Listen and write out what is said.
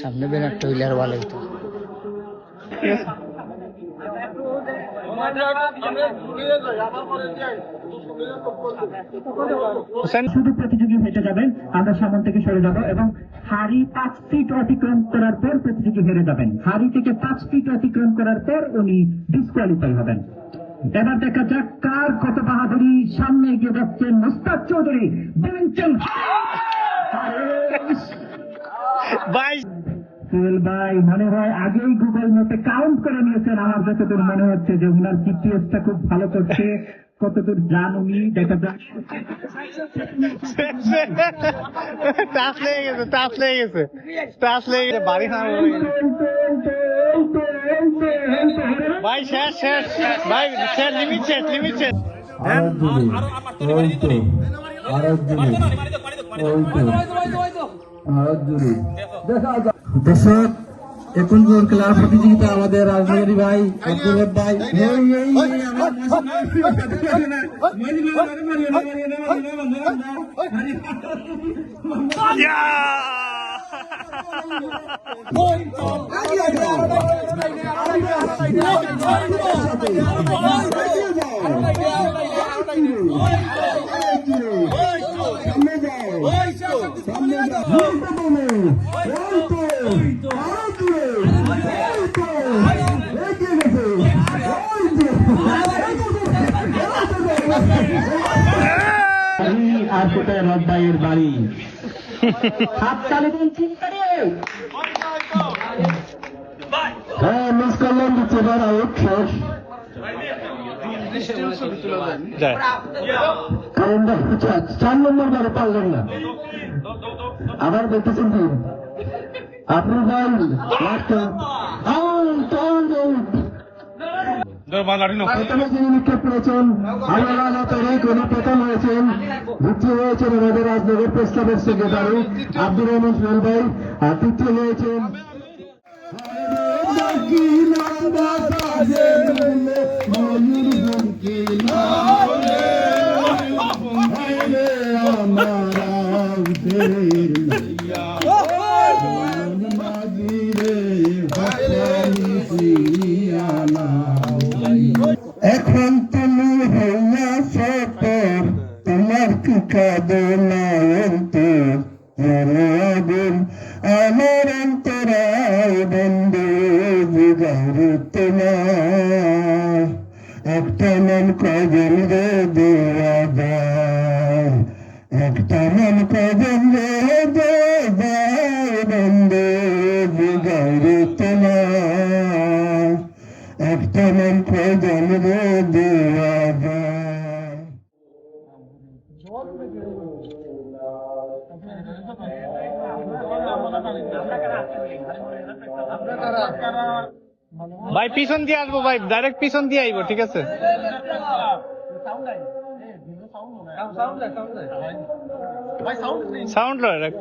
সামনে বেনার টইলার ভালো হইতো। শুধু প্রতিযোগী যাবেন, আমরা সামন থেকে সরে যাব এবং হাড়ি পাঁচ ফিট অতিক্রম করার পর প্রতিযোগী হেরে যাবেন। হাড়ি থেকে পাঁচ ফিট অতিক্রম করার পর উনি ডিসকোয়ালিফাই হবেন। এবার দেখা যাক কার কত বাহাদুরি সামনে এগিয়ে যাচ্ছেন মুস্তাক চৌধুরী। সুহেল ভাই মনে হয় আগেই গুগল ম্যাপে কাউন্ট করে নিয়েছেন আমার যতদূর মনে হচ্ছে যে জিপিএসটা খুব ভালো করছে কতদূর যান উনি দেখা যাক টাচ লেগে গেছে টাচ লেগে গেছে টাচ লেগে গেছে বাড়ি না ভাই শেষ শেষ ভাই শেষ লিমিট শেষ লিমিট শেষ। দর্শক এখন জোর খেলার প্রতিযোগিতা আমাদের রাজনগরী ভাই আব্দুল ভাই এই, আর কোথায় রব ভাইয়ের বাড়ি দিন চিন্তারে হ্যাঁ মিস করলাম দিচ্ছে কারণ আচ্ছা, চার নম্বর বারে পারলেন না আবার বলতেছেন কি? আপনি বল লাস্ট আউট আউট প্রথমে যিনি নিক্ষেপ করেছেন আল্লাহ তারিখ উনি প্রথম হয়েছেন। দ্বিতীয় হয়েছেন আমাদের রাজনগর প্রেস ক্লাবের সেক্রেটারি আব্দুর রহমান সোহেল ভাই। আর তৃতীয় হয়েছেন আমার অন্তরায় বন্ধু বিগাড়ি তোমার একটা মন কজন রে দেওয়া একটা মন কজন রে দেওয়া বন্ধু বিগাড়ি তোমার একটা মন কজন রে দেওয়া ভাই পিছন দিয়ে আসব ভাই ডাইরেক্ট পিছন দিয়ে আইবো ঠিক আছে? সাউন্ড লয় রাখ।